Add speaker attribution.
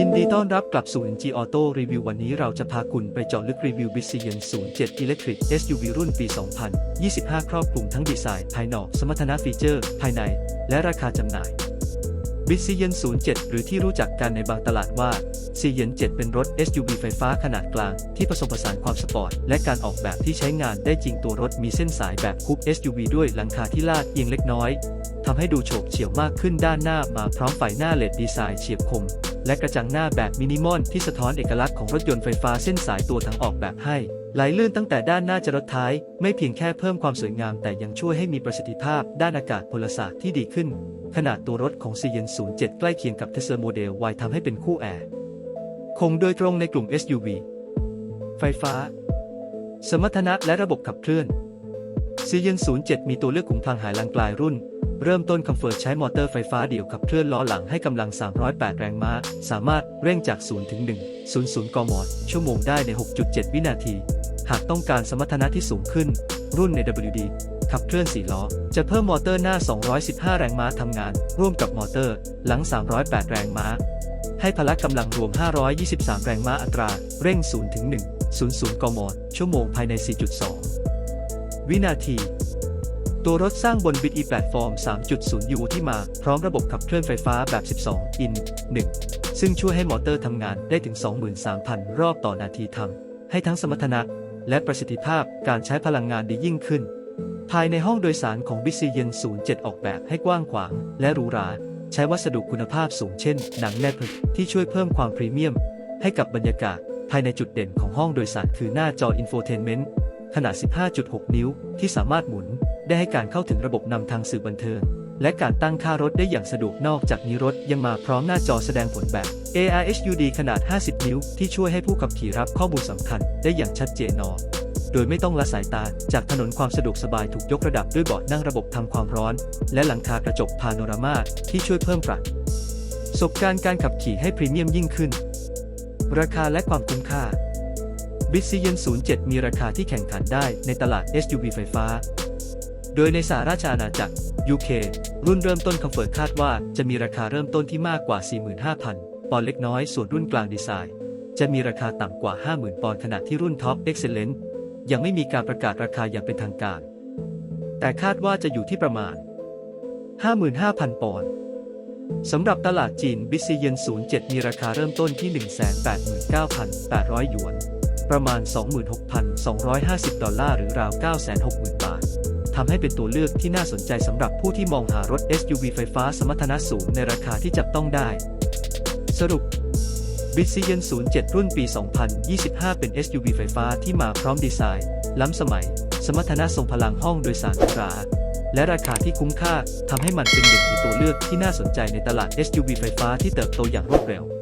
Speaker 1: ินดีต้อนรับกลับสู่ NG Auto Review วันนี้เราจะพาคุณไปเจาะลึกรีวิว b i z i a n 07 Electric SUV รุ่นปี 2025 ครอบคลุมทั้งดีไซน์ ภายนอก สมรรถนะฟีเจอร์ ภายใน และราคาจำหน่าย b i z i a n 07 หรือที่รู้จักกันในบางตลาดว่า c i a n 7 เป็นรถ SUV ไฟฟ้าขนาดกลาง ที่ผสมผสานความสปอร์ต และการออกแบบที่ใช้งานได้จริงตัวรถมีเส้นสายแบบคูป SUV ด้วยหลังคาที่ลาดเอียงเล็กน้อยทำให้ดูโฉบเฉี่ยวมากขึ้นด้านหน้ามาพร้อมไฟหน้าเลดดีไซน์เฉียบคม และกระจังหน้าแบบมินิมอลที่สะท้อนเอกลักษณ์ของรถยนต์ไฟฟ้าเส้นสายตัวถังออกแบบให้ไหลลื่นตั้งแต่ด้านหน้าจรดท้าย ไม่เพียงแค่เพิ่มความสวยงามแต่ยังช่วยให้มีประสิทธิภาพด้านอากาศพลศาสตร์ที่ดีขึ้น ขนาดตัวรถของ c i a n 07 ใกล้เคียงกับ Tesla Model Y ทำให้เป็นคู่แอร์คงโดยตรงในกลุ่ม SUV ไฟฟ้า สมรรถนะและระบบขับเคลื่อน c i a n 07 มีตัวเลือกขุมพลังหายลังกลายรุ่น เริ่มต้นคอมเฟิร์ตใช้มอเตอร์ไฟฟ้าเดี่ยวขับเคลื่อนล้อหลังให้กำลัง 308 แรงม้า สามารถเร่งจาก 0 ถึง 1 00 กม ชั่วโมงได้ใน 6.7 วินาที หากต้องการสมรรถนะที่สูงขึ้น รุ่นใน WD ขับเคลื่อน 4 ล้อ จะเพิ่มมอเตอร์หน้า 215 แรงม้าทำงาน ร่วมกับมอเตอร์ หลัง 308 แรงม้า ให้พละกำลังรวม 523 แรงม้าอัตรา เร่ง 0 ถึง 1 00 กม ชั่วโมงภายใน 4.2 วินาที ตัวรถสร้างบน BitE Platform 3.0 U ที่มาพร้อมระบบขับเคลื่อนไฟฟ้าแบบ 12 in 1ซึ่งช่วยให้มอเตอร์ทำงานได้ถึง 23,000 รอบต่อนาทีทำให้ทั้งสมรรถนะและประสิทธิภาพการใช้พลังงานดียิ่งขึ้น ภายในห้องโดยสารของ b i z i a n 07 ออกแบบให้กว้างขวางและหรูหรา ใช้วัสดุคุณภาพสูงเช่น หนังแร่ผึกที่ช่วยเพิ่มความพรีเมียม ให้กับบรรยากาศ ภายในจุดเด่นของห้องโดยสารคือหน้าจออินโฟเทนเมนต์ขนาด 15.6 นิ้วที่สามารถหมุน ได้ให้การเข้าถึงระบบนำทางสื่อบันเทิง และการตั้งค่ารถได้อย่างสะดวกนอกจากนี้รถยังมาพร้อมหน้าจอแสดงผลแบบ AR HUD ขนาด 50 นิ้ว ที่ช่วยให้ผู้ขับขี่รับข้อมูลสำคัญได้อย่างชัดเจนนอโดยไม่ต้องละสายตาจากถนนความสะดวกสบายถูกยกระดับด้วยเบาะนั่งระบบทำความร้อน และหลังคากระจกพาโนรามาที่ช่วยเพิ่มประสบการณ์การขับขี่ให้พรีเมียมยิ่งขึ้น ราคาและความคุ้มค่า b i z i a n 07 มีราคาที่แข่งขันได้ในตลาด SUV ไฟฟ้า โดยในสหราชอาณาจักร UK รุ่นเริ่มต้นคอมเฟิร์ตคาดว่าจะมีราคาเริ่มต้นที่มากกว่า 45,000 ปอนด์เล็กน้อย ส่วนรุ่นกลางดีไซน์ จะมีราคาต่ำกว่า 50,000 ปอนด์ขณะที่รุ่นท็อป Excellent ยังไม่มีการประกาศราคาอย่างเป็นทางการ แต่คาดว่าจะอยู่ที่ประมาณ 55,000 ปอนด์สำหรับตลาดจีน b i z i a n 07 มีราคาเริ่มต้นที่ 189,800 หยวน ประมาณ 26,250 ดอลลาร์หรือราว 960,000 บาท ทำให้เป็นตัวเลือกที่น่าสนใจสำหรับผู้ที่มองหารถ SUV ไฟฟ้าสมรรถนะสูงในราคาที่จับต้องได้ สรุป b i z i a n 07 รุ่นปี 2025 เป็น SUV ไฟฟ้าที่มาพร้อมดีไซน์ ล้ำสมัย สมรรถนะทรงพลังห้องโดยสารหรูหราและราคาที่คุ้มค่าทำให้มันเป็นหนึ่งในตัวเลือกที่น่าสนใจในตลาด SUV ไฟฟ้าที่เติบโตอย่างรวดเร็ว